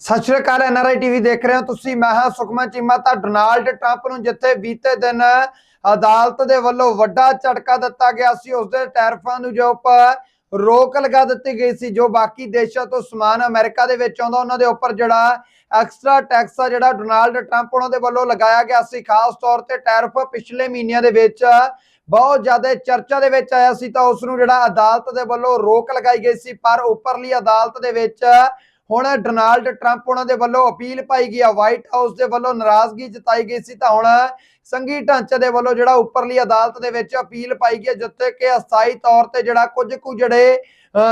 ਸਤਿ ਸ਼੍ਰੀ ਅਕਾਲ NRI TV ਦੇਖ ਰਹੇ ਹੋ ਤੁਸੀਂ। ਮੈਂ ਹਾਂ ਸੁਖਮਨ ਚੀਮਾ ਤਾਂ ਡੋਨਾਲਡ ਟਰੰਪ ਨੂੰ ਜਿੱਥੇ ਬੀਤੇ ਦਿਨ ਅਦਾਲਤ ਦੇ ਵੱਲੋਂ ਵੱਡਾ ਝਟਕਾ ਦਿੱਤਾ ਗਿਆ ਸੀ, ਉਸ ਦੇ ਟੈਰਫਾਂ ਨੂੰ ਜੋ ਉੱਪਰ ਰੋਕ ਲਗਾ ਦਿੱਤੀ ਗਈ ਸੀ, ਜੋ ਬਾਕੀ ਦੇਸ਼ਾਂ ਤੋਂ ਸਮਾਨ ਅਮਰੀਕਾ ਦੇ ਵਿੱਚ ਆਉਂਦਾ, ਉਹਨਾਂ ਦੇ ਉੱਪਰ ਜਿਹੜਾ ਐਕਸਟਰਾ ਟੈਕਸ ਆ, ਜਿਹੜਾ ਡੋਨਾਲਡ ਟਰੰਪ ਉਹਨਾਂ ਦੇ ਵੱਲੋਂ ਲਗਾਇਆ ਗਿਆ ਸੀ। ਖਾਸ ਤੌਰ ਤੇ ਟੈਰਫ ਪਿਛਲੇ ਮਹੀਨਿਆਂ ਦੇ ਵਿੱਚ ਬਹੁਤ ਜ਼ਿਆਦਾ ਚਰਚਾ ਦੇ ਵਿੱਚ ਆਇਆ ਸੀ, ਤਾਂ ਉਸ ਨੂੰ ਜਿਹੜਾ ਅਦਾਲਤ ਦੇ ਵੱਲੋਂ ਰੋਕ ਲਗਾਈ ਗਈ ਸੀ, ਪਰ ਉੱਪਰਲੀ ਅਦਾਲਤ ਦੇ ਵਿੱਚ ਹੁਣ ਡੋਨਾਲਡ ਟਰੰਪ ਉਹਨਾਂ ਦੇ ਵੱਲੋਂ ਅਪੀਲ ਪਾਈ ਗਈ ਆ, ਵਾਈਟ ਹਾਊਸ ਦੇ ਵੱਲੋਂ ਨਾਰਾਜ਼ਗੀ ਜਤਾਈ ਗਈ ਸੀ ਤਾਂ ਹੁਣ ਸੰਘੀ ਢਾਂਚੇ ਦੇ ਵੱਲੋਂ ਜਿਹੜਾ ਉੱਪਰਲੀ ਅਦਾਲਤ ਦੇ ਵਿੱਚ ਅਪੀਲ ਪਾਈ ਗਈ ਹੈ ਜਿੱਥੇ ਕਿ ਅਸਥਾਈ ਤੌਰ ਤੇ ਜਿਹੜਾ ਕੁਝ ਕੁ ਜਿਹੜੇ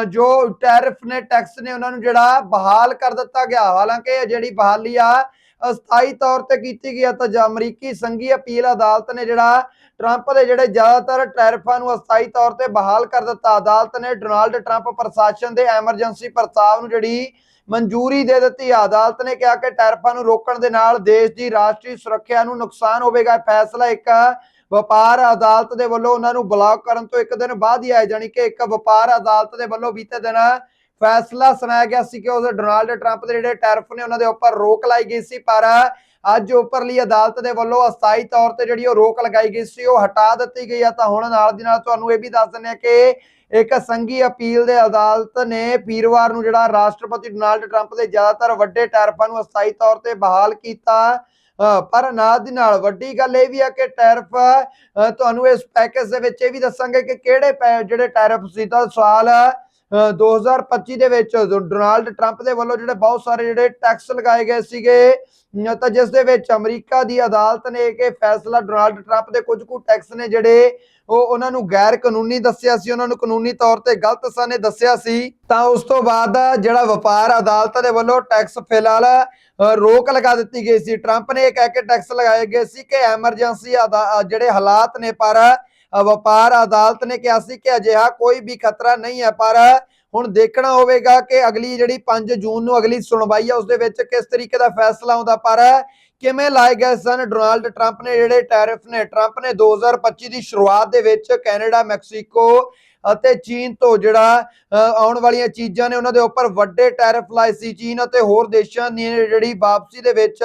ਜੋ ਟੈਰਿਫ ਨੇ, ਟੈਕਸ ਨੇ ਉਹਨਾਂ ਨੂੰ ਜਿਹੜਾ ਬਹਾਲ ਕਰ ਦਿੱਤਾ ਗਿਆ। ਹਾਲਾਂਕਿ ਇਹ ਜਿਹੜੀ ਬਹਾਲੀ ਆ ਅਸਥਾਈ ਤੌਰ ਤੇ ਕੀਤੀ ਗਈ ਤਾਂ ਜ- ਅਮਰੀਕੀ ਸੰਘੀ ਅਪੀਲ ਅਦਾਲਤ ਨੇ ਜਿਹੜਾ ਟਰੰਪ ਦੇ ਜਿਹੜੇ ਜ਼ਿਆਦਾਤਰ ਟੈਰਿਫਾਂ ਨੂੰ ਅਸਥਾਈ ਤੌਰ ਤੇ ਬਹਾਲ ਕਰ ਦਿੱਤਾ। ਅਦਾਲਤ ਨੇ ਡੋਨਾਲਡ ਟਰੰਪ ਪ੍ਰਸ਼ਾਸਨ ਦੇ ਐਮਰਜੈਂਸੀ ਪ੍ਰਸਤਾਵ ਨੂੰ ਜਿਹੜੀ ਮਨਜ਼ੂਰੀ ਦੇ ਦਿੱਤੀ ਅਦਾਲਤ ਨੇ ਕਿਹਾ ਕਿ ਟੈਰਫਾਂ ਨੂੰ ਰੋਕਣ ਦੇ ਨਾਲ ਦੇਸ਼ ਦੀ ਰਾਸ਼ਟਰੀ ਸੁਰੱਖਿਆ ਨੂੰ ਨੁਕਸਾਨ ਹੋਵੇਗਾ। ਫੈਸਲਾ ਇੱਕ ਵਪਾਰ ਅਦਾਲਤ ਦੇ ਵੱਲੋਂ ਉਹਨਾਂ ਨੂੰ ਬਲਾਕ ਕਰਨ ਤੋਂ ਇੱਕ ਦਿਨ ਬਾਅਦ ਹੀ ਆਇਆ। ਜਾਣੀ ਕਿ ਇੱਕ ਵਪਾਰ ਅਦਾਲਤ ਦੇ ਵੱਲੋਂ ਬੀਤੇ ਦਿਨ ਫੈਸਲਾ ਸੁਣਾਇਆ ਗਿਆ ਸੀ ਕਿ ਉਸ ਡੋਨਾਲਡ ਟਰੰਪ ਦੇ ਜਿਹੜੇ ਟੈਰਫ ਨੇ, ਉਹਨਾਂ ਦੇ ਉੱਪਰ ਰੋਕ ਲਾਈ ਗਈ ਸੀ, ਪਰ ਅੱਜ ਉੱਪਰਲੀ ਅਦਾਲਤ ਦੇ ਵੱਲੋਂ ਅਸਥਾਈ ਤੌਰ ਤੇ ਜਿਹੜੀ ਉਹ ਰੋਕ ਲਗਾਈ ਗਈ ਸੀ, ਉਹ ਹਟਾ ਦਿੱਤੀ ਗਈ ਆ। ਤਾਂ ਹੁਣ ਨਾਲ ਦੀ ਨਾਲ ਤੁਹਾਨੂੰ ਇਹ ਵੀ ਦੱਸ ਦਿੰਦੇ ਆ ਕਿ ਇੱਕ ਸੰਘੀ ਅਪੀਲ ਦੇ ਅਦਾਲਤ ਨੇ ਵੀਰਵਾਰ ਨੂੰ ਜਿਹੜਾ ਰਾਸ਼ਟਰਪਤੀ ਡੋਨਾਲਡ ਟਰੰਪ ਦੇ ਜ਼ਿਆਦਾਤਰ ਵੱਡੇ ਟੈਰਫਾਂ ਨੂੰ ਅਸਥਾਈ ਤੌਰ ਤੇ ਬਹਾਲ ਕੀਤਾ। ਪਰ ਨਾਲ ਦੀ ਨਾਲ ਵੱਡੀ ਗੱਲ ਇਹ ਵੀ ਆ ਕਿ ਟੈਰਫ ਤੁਹਾਨੂੰ ਇਸ ਪੈਕੇਜ ਦੇ ਵਿੱਚ ਇਹ ਵੀ ਦੱਸਾਂਗੇ ਕਿ ਕਿਹੜੇ ਪੈ- ਜਿਹੜੇ ਟੈਰਫ ਸੀ, ਤਾਂ ਸਵਾਲ 2025 ਦੇ ਵਿੱਚ ਡੋਨਾਲਡ ਟਰੰਪ ਦੇ ਵੱਲੋਂ ਜਿਹੜੇ ਬਹੁਤ ਸਾਰੇ ਜਿਹੜੇ ਟੈਕਸ ਲਗਾਏ ਗਏ ਸੀਗੇ ਤਾਂ ਜਿਸ ਦੇ ਵਿੱਚ ਅਮਰੀਕਾ ਦੀ ਅਦਾਲਤ ਨੇ ਕਿ ਫੈਸਲਾ ਡੋਨਾਲਡ ਟਰੰਪ ਦੇ ਕੁਝ ਕੁ ਟੈਕਸ ਨੇ ਜਿਹੜੇ ਉਹ ਉਹਨਾਂ ਨੂੰ ਗੈਰ ਕਾਨੂੰਨੀ ਦੱਸਿਆ ਸੀ, ਉਹਨਾਂ ਨੂੰ ਕਾਨੂੰਨੀ ਤੌਰ ਤੇ ਗਲਤ ਸਾਨੇ ਦੱਸਿਆ ਸੀ, ਤਾਂ ਉਸ ਤੋਂ ਬਾਅਦ ਜਿਹੜਾ ਵਪਾਰ ਅਦਾਲਤ ਦੇ ਵੱਲੋਂ ਟੈਕਸ ਫਿਲਹਾਲ ਰੋਕ ਲਗਾ ਦਿੱਤੀ ਗਈ ਸੀ। ਟਰੰਪ ਨੇ ਇਹ ਕਹਿ ਕੇ ਟੈਕਸ ਲਗਾਏ ਗਏ ਸੀ ਕਿ ਐਮਰਜੈਂਸੀ ਜਿਹੜੇ ਹਾਲਾਤ ਨੇ ਪਰ ਵਪਾਰ ਅਦਾਲਤ ਨੇ ਕਿਹਾ ਸੀ ਕਿ ਅਜਿਹਾ ਕੋਈ ਵੀ ਖਤਰਾ ਨਹੀਂ ਹੈ ਪਰ ਹੁਣ ਦੇਖਣਾ ਹੋਵੇਗਾ ਕਿ ਅਗਲੀ ਜਿਹੜੀ 5 ਜੂਨ ਨੂੰ ਅਗਲੀ ਸੁਣਵਾਈ ਹੈ ਉਸ ਦੇ ਵਿੱਚ ਕਿਸ ਤਰੀਕੇ ਦਾ ਫੈਸਲਾ ਆਉਂਦਾ ਪਰ ਕਿਵੇਂ ਲਾਏ ਗਏ ਸਨ? ਡੋਨਾਲਡ ਟਰੰਪ ਨੇ ਜਿਹੜੇ ਟੈਰਿਫ ਨੇ ਟਰੰਪ ਨੇ 2025 ਦੀ ਸ਼ੁਰੂਆਤ ਦੇ ਵਿੱਚ ਕੈਨੇਡਾ ਮੈਕਸੀਕੋ ਅਤੇ ਚੀਨ ਤੋਂ ਜਿਹੜਾ ਅ, ਆਉਣ ਵਾਲੀਆਂ ਚੀਜ਼ਾਂ ਨੇ ਉਹਨਾਂ ਦੇ ਉੱਪਰ ਵੱਡੇ ਟੈਰਿਫ ਲਾਏ ਸੀ ਚੀਨ ਅਤੇ ਹੋਰ ਦੇਸ਼ਾਂ ਦੀ ਜਿਹੜੀ ਵਾਪਸੀ ਦੇ ਵਿੱਚ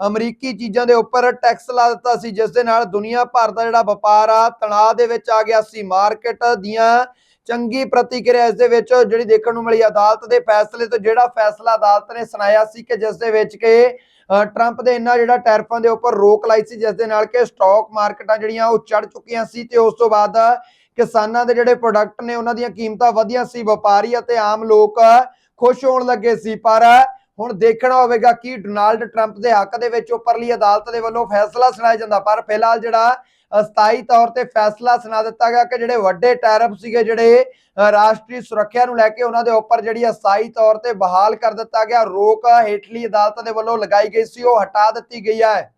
ਅਮਰੀਕੀ ਚੀਜ਼ਾਂ ਦੇ ਉੱਪਰ ਟੈਕਸ ਲਾ ਦਿੱਤਾ ਸੀ, ਜਿਸ ਦੇ ਨਾਲ ਦੁਨੀਆ ਭਰ ਦਾ ਜਿਹੜਾ ਵਪਾਰ ਆ, ਤਣਾਅ ਦੇ ਵਿੱਚ ਆ ਗਿਆ ਸੀ। ਮਾਰਕੀਟ ਦੀਆਂ ਚੰਗੀ ਪ੍ਰਤੀਕਿਰਿਆ ਇਸ ਦੇ ਵਿੱਚ ਜਿਹੜੀ ਦੇਖਣ ਨੂੰ ਮਿਲੀ, ਅਦਾਲਤ ਦੇ ਫੈਸਲੇ ਤੋਂ ਜਿਹੜਾ ਫੈਸਲਾ ਅਦਾਲਤ ਨੇ ਸੁਣਾਇਆ ਸੀ ਕਿ ਜਿਸ ਦੇ ਵਿੱਚ ਕਿ ਟਰੰਪ ਦੇ ਇਹਨਾਂ ਜਿਹੜਾ ਟੈਰਫਾਂ ਦੇ ਉੱਪਰ ਰੋਕ ਲਾਈ ਸੀ, ਜਿਸ ਦੇ ਨਾਲ ਕਿ ਸਟਾਕ ਮਾਰਕੀਟਾਂ ਜਿਹੜੀਆਂ ਉਹ ਚੜ ਚੁੱਕੀਆਂ ਸੀ ਤੇ ਉਸ ਤੋਂ ਬਾਅਦ ਕਿਸਾਨਾਂ ਦੇ ਜਿਹੜੇ ਪ੍ਰੋਡਕਟ ਨੇ, ਉਹਨਾਂ ਦੀਆਂ ਕੀਮਤਾਂ ਵਧੀਆਂ ਸੀ, ਵਪਾਰੀ ਅਤੇ ਆਮ ਲੋਕ ਖੁਸ਼ ਹੋਣ ਲੱਗੇ ਸੀ। ਪਰ ਹੁਣ ਦੇਖਣਾ ਹੋਵੇਗਾ ਕਿ ਡੋਨਾਲਡ ਟਰੰਪ ਦੇ ਹੱਕ ਦੇ ਵਿੱਚ ਉੱਪਰਲੀ ਅਦਾਲਤ ਦੇ ਵੱਲੋਂ ਫੈਸਲਾ ਸੁਣਾਇਆ ਜਾਂਦਾ, ਪਰ ਫਿਲਹਾਲ ਜਿਹੜਾ ਅਸਥਾਈ ਤੌਰ ਤੇ ਫੈਸਲਾ ਸੁਣਾ ਦਿੱਤਾ ਗਿਆ ਕਿ ਜਿਹੜੇ ਵੱਡੇ ਟੈਰਿਫ ਸੀਗੇ, ਜਿਹੜੇ ਰਾਸ਼ਟਰੀ ਸੁਰੱਖਿਆ ਨੂੰ ਲੈ ਕੇ ਉਹਨਾਂ ਦੇ ਉੱਪਰ ਜਿਹੜੀ ਅਸਥਾਈ ਤੌਰ ਤੇ ਬਹਾਲ ਕਰ ਦਿੱਤਾ ਗਿਆ, ਰੋਕ ਹੇਠਲੀ ਅਦਾਲਤ ਦੇ ਵੱਲੋਂ ਲਗਾਈ ਗਈ ਸੀ, ਉਹ ਹਟਾ ਦਿੱਤੀ ਗਈ ਹੈ।